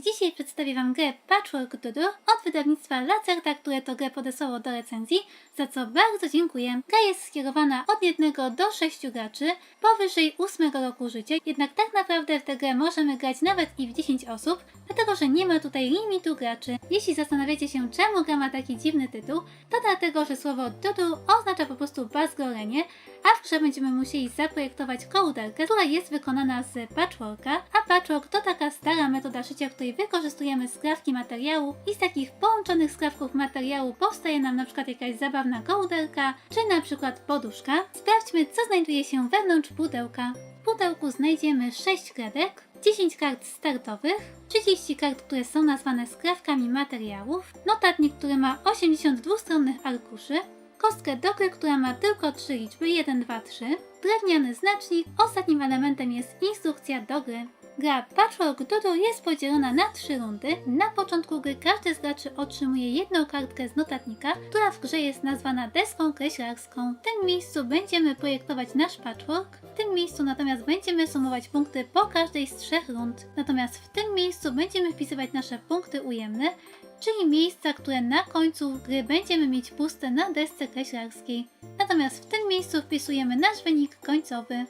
Dzisiaj przedstawię Wam grę Patchwork Doodle od wydawnictwa Lacerta, które to grę podesłało do recenzji, za co bardzo dziękuję. Gra jest skierowana od 1 do 6 graczy powyżej 8 roku życia, jednak tak naprawdę w tę grę możemy grać nawet i w 10 osób, dlatego że nie ma tutaj limitu graczy. Jeśli zastanawiacie się, czemu gra ma taki dziwny tytuł, to dlatego, że słowo doodle oznacza po prostu bazgolenie, a w grze będziemy musieli zaprojektować kołderkę, która jest wykonana z patchworka, a patchwork to taka stara metoda szycia, której wykorzystujemy skrawki materiału i z takich połączonych skrawków materiału powstaje nam na przykład jakaś zabawna kołderka, czy na przykład poduszka. Sprawdźmy, co znajduje się wewnątrz pudełka. W pudełku znajdziemy 6 kredek, 10 kart startowych, 30 kart, które są nazwane skrawkami materiałów, notatnik, który ma 82 stronnych arkuszy, kostkę do gry, która ma tylko 3 liczby 1, 2, 3, drewniany znacznik, ostatnim elementem jest instrukcja do gry. Gra Patchwork Doodle jest podzielona na trzy rundy. Na początku gry każdy z graczy otrzymuje jedną kartkę z notatnika, która w grze jest nazwana deską kreślarską. W tym miejscu będziemy projektować nasz patchwork. W tym miejscu natomiast będziemy sumować punkty po każdej z trzech rund. Natomiast w tym miejscu będziemy wpisywać nasze punkty ujemne, czyli miejsca, które na końcu gry będziemy mieć puste na desce kreślarskiej. Natomiast w tym miejscu wpisujemy nasz wynik końcowy.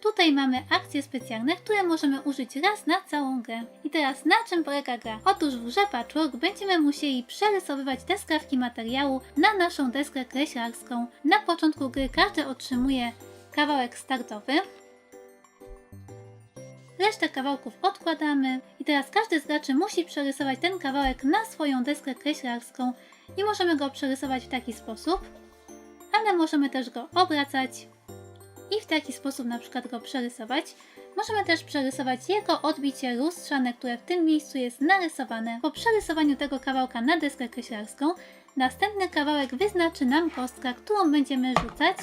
Tutaj mamy akcje specjalne, które możemy użyć raz na całą grę. I teraz na czym polega gra? Otóż w grze Patchwork będziemy musieli przerysowywać te skrawki materiału na naszą deskę kreślarską. Na początku gry każdy otrzymuje kawałek startowy. Resztę kawałków odkładamy i teraz każdy z graczy musi przerysować ten kawałek na swoją deskę kreślarską i możemy go przerysować w taki sposób, ale możemy też go obracać i w taki sposób na przykład go przerysować. Możemy też przerysować jego odbicie lustrzane, które w tym miejscu jest narysowane. Po przerysowaniu tego kawałka na deskę kreślarską, następny kawałek wyznaczy nam kostka, którą będziemy rzucać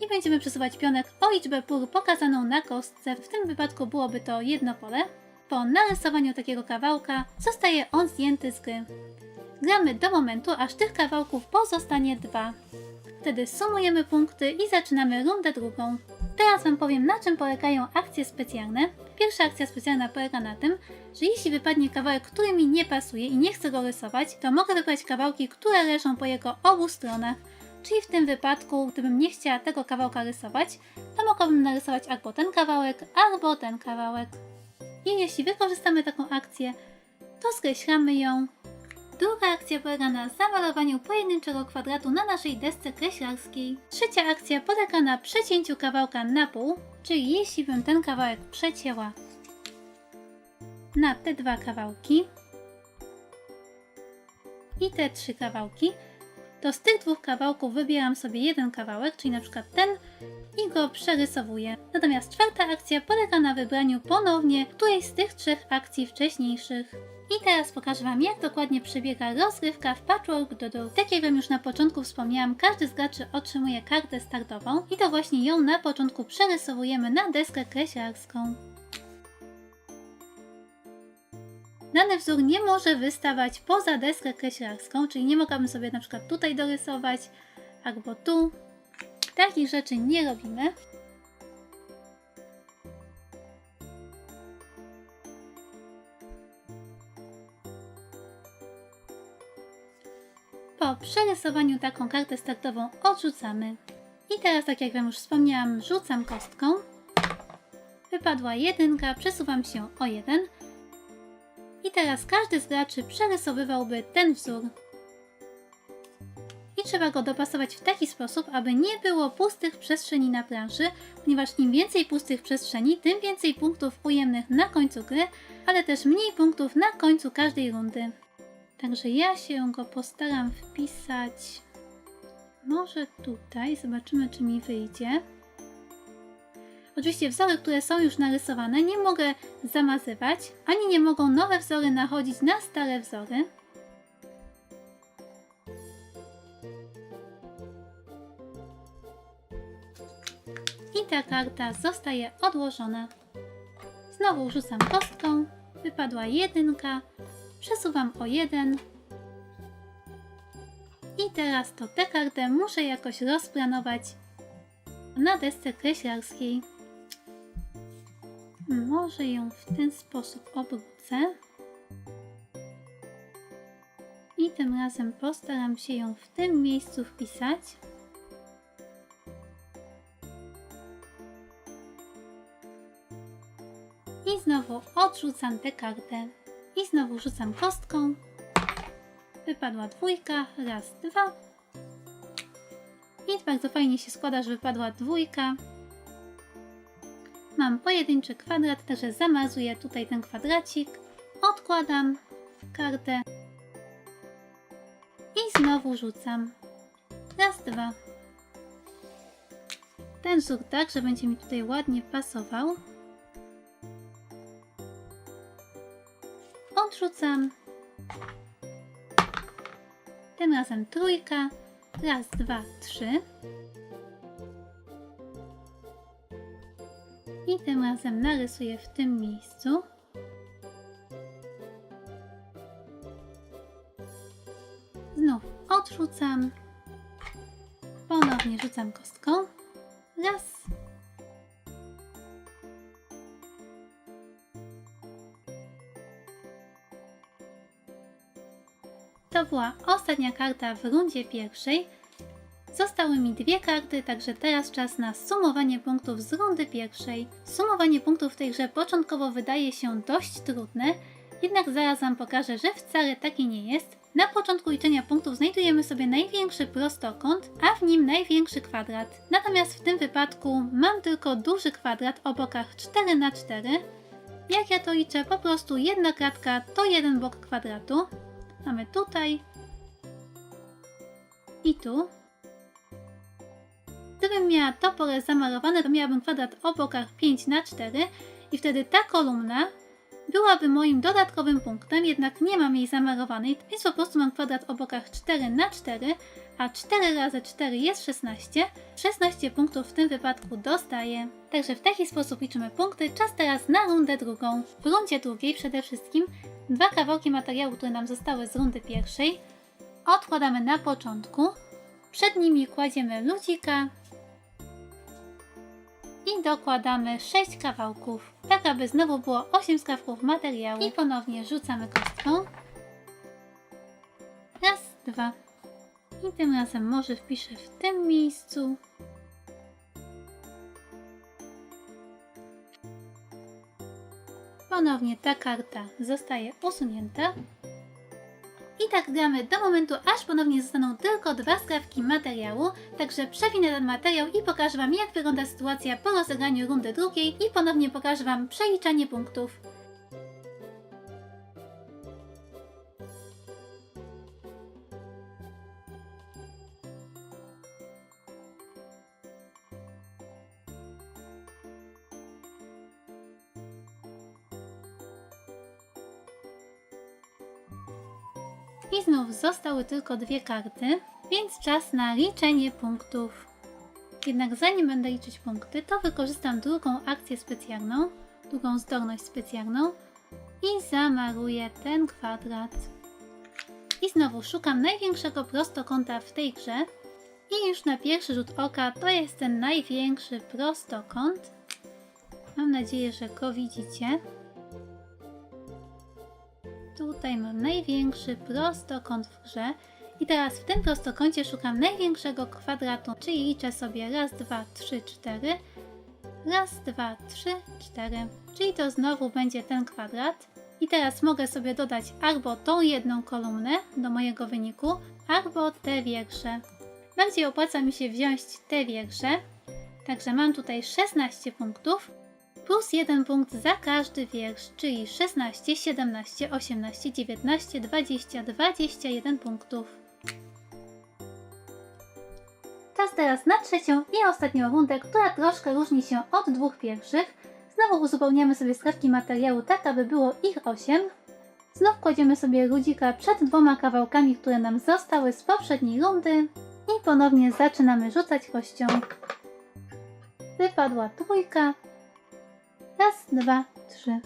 i będziemy przesuwać pionek o liczbę pór pokazaną na kostce. W tym wypadku byłoby to jedno pole. Po narysowaniu takiego kawałka zostaje on zdjęty z gry. Gramy do momentu, aż tych kawałków pozostanie dwa. Wtedy sumujemy punkty i zaczynamy rundę drugą. Teraz Wam powiem, na czym polegają akcje specjalne. Pierwsza akcja specjalna polega na tym, że jeśli wypadnie kawałek, który mi nie pasuje i nie chcę go rysować, to mogę wybrać kawałki, które leżą po jego obu stronach. Czyli w tym wypadku, gdybym nie chciała tego kawałka rysować, to mogłabym narysować albo ten kawałek, albo ten kawałek. I jeśli wykorzystamy taką akcję, to skreślamy ją Druga akcja polega na zamalowaniu pojedynczego kwadratu na naszej desce kreślarskiej. Trzecia akcja polega na przecięciu kawałka na pół, czyli jeśli bym ten kawałek przecięła na te dwa kawałki i te trzy kawałki, to z tych dwóch kawałków wybieram sobie jeden kawałek, czyli na przykład ten i go przerysowuję. Natomiast czwarta akcja polega na wybraniu ponownie którejś z tych trzech akcji wcześniejszych. I teraz pokażę Wam, jak dokładnie przebiega rozgrywka w Patchwork Doodle. Tak jak Wam już na początku wspomniałam, każdy z graczy otrzymuje kartę startową i to właśnie ją na początku przerysowujemy na deskę kreślarską. Dany wzór nie może wystawać poza deskę kreślarską, czyli nie mogłabym sobie na przykład tutaj dorysować, albo tu. Takich rzeczy nie robimy. Po przerysowaniu taką kartę startową odrzucamy. I teraz, tak jak Wam już wspomniałam, rzucam kostką. Wypadła jedynka, przesuwam się o jeden. I teraz każdy z graczy przerysowywałby ten wzór. I trzeba go dopasować w taki sposób, aby nie było pustych przestrzeni na planszy, ponieważ im więcej pustych przestrzeni, tym więcej punktów ujemnych na końcu gry, ale też mniej punktów na końcu każdej rundy. Także ja się go postaram wpisać może tutaj. Zobaczymy, czy mi wyjdzie. Oczywiście wzory, które są już narysowane, nie mogę zamazywać, ani nie mogą nowe wzory nachodzić na stare wzory. I ta karta zostaje odłożona. Znowu rzucam kostką. Wypadła jedynka. Przesuwam o jeden. I teraz to tę kartę muszę jakoś rozplanować na desce kreślarskiej może ją w ten sposób obrócę i tym razem postaram się ją w tym miejscu wpisać. I znowu odrzucam tę kartę. I znowu rzucam kostką. Wypadła dwójka, raz, dwa. I bardzo fajnie się składa, że wypadła dwójka. Mam pojedynczy kwadrat, także zamazuję tutaj ten kwadracik. Odkładam kartę. I znowu rzucam. Raz, dwa. Ten wzór tak, że będzie mi tutaj ładnie pasował. Odrzucam. Tym razem trójka. Raz, dwa, trzy. I tym razem narysuję w tym miejscu. Znów odrzucam. Ponownie rzucam kostką. Raz. To była ostatnia karta w rundzie pierwszej. Zostały mi dwie karty, także teraz czas na sumowanie punktów z rundy pierwszej. Sumowanie punktów w tej grze początkowo wydaje się dość trudne, jednak zaraz Wam pokażę, że wcale takie nie jest. Na początku liczenia punktów znajdujemy sobie największy prostokąt, a w nim największy kwadrat. Natomiast w tym wypadku mam tylko duży kwadrat o bokach 4 na 4 Jak ja to liczę? Po prostu jedna kratka to jeden bok kwadratu. Mamy tutaj i tu. Gdybym miała to pole zamalowane, to miałabym kwadrat o bokach 5 na 4 i wtedy ta kolumna byłaby moim dodatkowym punktem, jednak nie mam jej zamalowanej, więc po prostu mam kwadrat o bokach 4 na 4, a 4 razy 4 jest 16. 16 punktów w tym wypadku dostaję. Także w taki sposób liczymy punkty. Czas teraz na rundę drugą. W rundzie drugiej przede wszystkim dwa kawałki materiału, które nam zostały z rundy pierwszej, odkładamy na początku. Przed nimi kładziemy ludzika dokładamy 6 kawałków, tak aby znowu było 8 skrawków materiału. I ponownie rzucamy kostką. Raz, dwa. I tym razem może wpiszę w tym miejscu. Ponownie ta karta zostaje usunięta. I tak gramy do momentu, aż ponownie zostaną tylko dwa skrawki materiału. Także przewinę ten materiał i pokażę Wam, jak wygląda sytuacja po rozegraniu rundy drugiej i ponownie pokażę Wam przeliczanie punktów. I znów zostały tylko dwie karty, więc czas na liczenie punktów. Jednak zanim będę liczyć punkty, to wykorzystam drugą akcję specjalną, drugą zdolność specjalną i zamaruję ten kwadrat. I znowu szukam największego prostokąta w tej grze. I już na pierwszy rzut oka to jest ten największy prostokąt. Mam nadzieję, że go widzicie. Tutaj mam największy prostokąt w grze. I teraz w tym prostokącie szukam największego kwadratu, czyli liczę sobie raz, dwa, trzy, cztery. Raz, dwa, trzy, cztery. Czyli to znowu będzie ten kwadrat. I teraz mogę sobie dodać albo tą jedną kolumnę do mojego wyniku, albo te wiersze. Bardziej opłaca mi się wziąć te wiersze. Także mam tutaj 16 punktów plus 1 punkt za każdy wiersz, czyli 16, 17, 18, 19, 20, 21 punktów. Czas teraz na trzecią i ostatnią rundę, która troszkę różni się od dwóch pierwszych. Znowu uzupełniamy sobie skrawki materiału tak, aby było ich 8. Znów kładziemy sobie ludzika przed dwoma kawałkami, które nam zostały z poprzedniej rundy. I ponownie zaczynamy rzucać kością. Wypadła trójka, Raz, dwa, trzy.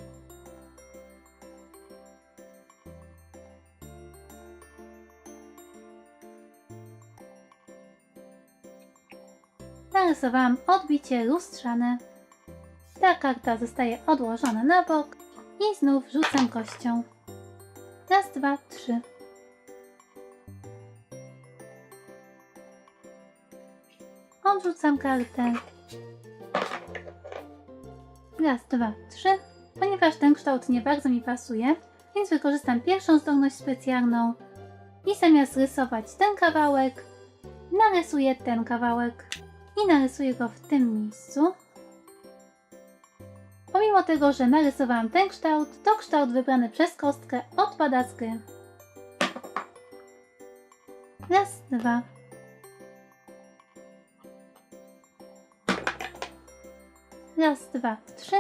Narysowałam odbicie lustrzane. Ta karta zostaje odłożona na bok i znów rzucam kością. Raz, dwa, trzy. Odrzucam kartę. Raz, dwa, trzy. Ponieważ ten kształt nie bardzo mi pasuje, więc wykorzystam pierwszą zdolność specjalną i zamiast rysować ten kawałek, narysuję ten kawałek i narysuję go w tym miejscu. Pomimo tego, że narysowałam ten kształt, to kształt wybrany przez kostkę odpada z gry. Raz, dwa. Raz, dwa, trzy.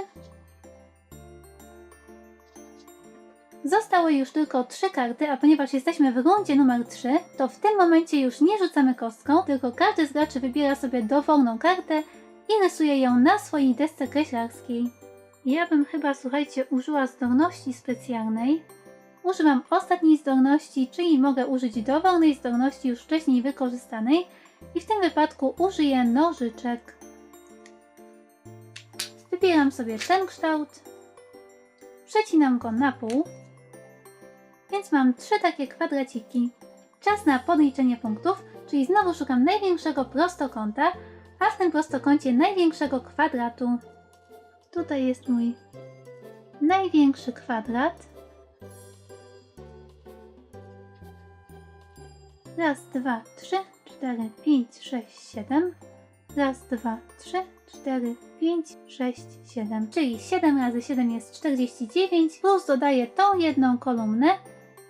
Zostały już tylko trzy karty, a ponieważ jesteśmy w rundzie numer 3, to w tym momencie już nie rzucamy kostką, tylko każdy z graczy wybiera sobie dowolną kartę i rysuje ją na swojej desce kreślarskiej. Ja bym chyba, słuchajcie, użyła zdolności specjalnej. Używam ostatniej zdolności, czyli mogę użyć dowolnej zdolności już wcześniej wykorzystanej i w tym wypadku użyję nożyczek. Wybieram sobie ten kształt, przecinam go na pół, więc mam trzy takie kwadraciki. Czas na podliczenie punktów, czyli znowu szukam największego prostokąta, a w tym prostokącie największego kwadratu. Tutaj jest mój największy kwadrat. Raz, dwa, trzy, cztery, pięć, sześć, siedem. Raz, dwa, trzy, cztery, pięć, sześć, siedem. Czyli 7 razy 7 jest 49, plus dodaję tą jedną kolumnę,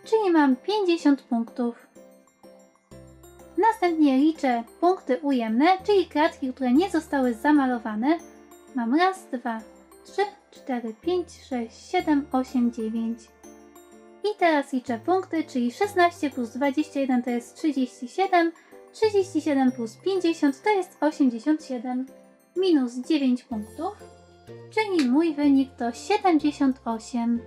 czyli mam 50 punktów. Następnie liczę punkty ujemne, czyli kratki, które nie zostały zamalowane. Mam raz, dwa, trzy, cztery, pięć, sześć, siedem, osiem, dziewięć. I teraz liczę punkty, czyli 16 plus 21 to jest 37, 37 plus 50 to jest 87, minus 9 punktów, czyli mój wynik to 78.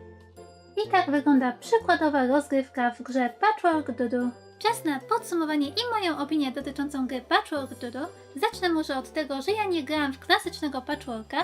I tak wygląda przykładowa rozgrywka w grze Patchwork Dudu. Czas na podsumowanie i moją opinię dotyczącą gry Patchwork Dudu. Zacznę może od tego, że ja nie grałam w klasycznego patchworka,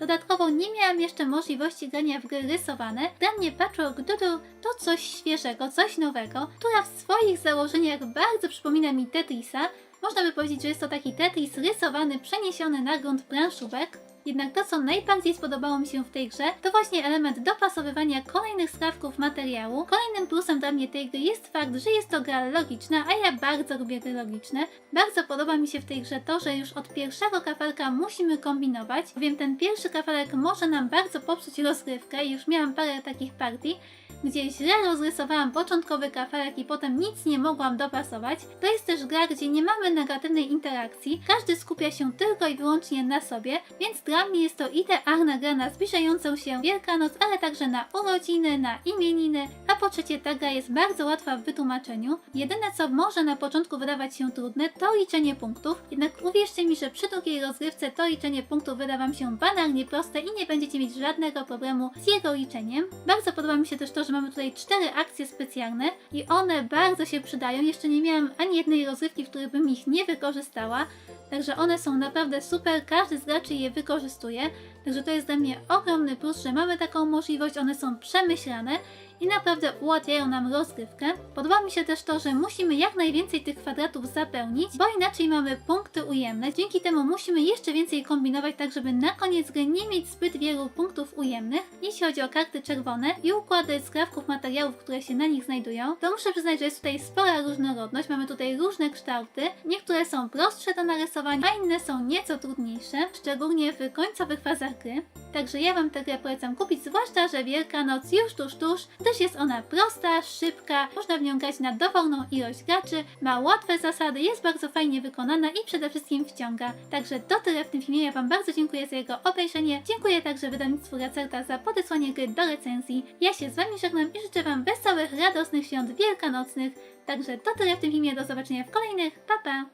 Dodatkowo nie miałam jeszcze możliwości grania w gry rysowane. Dla mnie Patchwork Doodle to coś świeżego, coś nowego, która w swoich założeniach bardzo przypomina mi Tetrisa. Można by powiedzieć, że jest to taki Tetris rysowany, przeniesiony na grunt planszówek. Jednak to, co najbardziej spodobało mi się w tej grze, to właśnie element dopasowywania kolejnych skrawków materiału. Kolejnym plusem dla mnie tej gry jest fakt, że jest to gra logiczna, a ja bardzo lubię gry logiczne. Bardzo podoba mi się w tej grze to, że już od pierwszego kafelka musimy kombinować. Wiem, ten pierwszy kafelek może nam bardzo popsuć rozgrywkę i już miałam parę takich partii, gdzie źle rozrysowałam początkowy kafelek i potem nic nie mogłam dopasować. To jest też gra, gdzie nie mamy negatywnej interakcji, każdy skupia się tylko i wyłącznie na sobie, więc dla mnie jest to idealna gra na zbliżającą się Wielkanoc, ale także na urodziny, na imieniny, a po trzecie ta gra jest bardzo łatwa w wytłumaczeniu. Jedyne co może na początku wydawać się trudne to liczenie punktów, jednak uwierzcie mi, że przy drugiej rozgrywce to liczenie punktów wyda Wam się banalnie proste i nie będziecie mieć żadnego problemu z jego liczeniem. Bardzo podoba mi się też to, że mamy tutaj cztery akcje specjalne i one bardzo się przydają. Jeszcze nie miałam ani jednej rozgrywki, w której bym ich nie wykorzystała. Także one są naprawdę super, każdy z graczy je wykorzystuje. Także to jest dla mnie ogromny plus, że mamy taką możliwość, one są przemyślane i naprawdę ułatwiają nam rozgrywkę. Podoba mi się też to, że musimy jak najwięcej tych kwadratów zapełnić, bo inaczej mamy punkty ujemne. Dzięki temu musimy jeszcze więcej kombinować, tak żeby na koniec gry nie mieć zbyt wielu punktów ujemnych. Jeśli chodzi o karty czerwone i układy skrawków materiałów, które się na nich znajdują, to muszę przyznać, że jest tutaj spora różnorodność. Mamy tutaj różne kształty. Niektóre są prostsze do narysowania, a inne są nieco trudniejsze, szczególnie w końcowych fazach gry. Także ja Wam tę grę polecam kupić, zwłaszcza, że Wielkanoc już tuż tuż, gdyż jest ona prosta, szybka, można w nią grać na dowolną ilość graczy, ma łatwe zasady, jest bardzo fajnie wykonana i przede wszystkim wciąga. Także to tyle w tym filmie, ja Wam bardzo dziękuję za jego obejrzenie, dziękuję także wydawnictwu Racerta za podesłanie gry do recenzji. Ja się z Wami żegnam i życzę Wam wesołych, radosnych świąt wielkanocnych. Także to tyle w tym filmie, do zobaczenia w kolejnych, pa pa!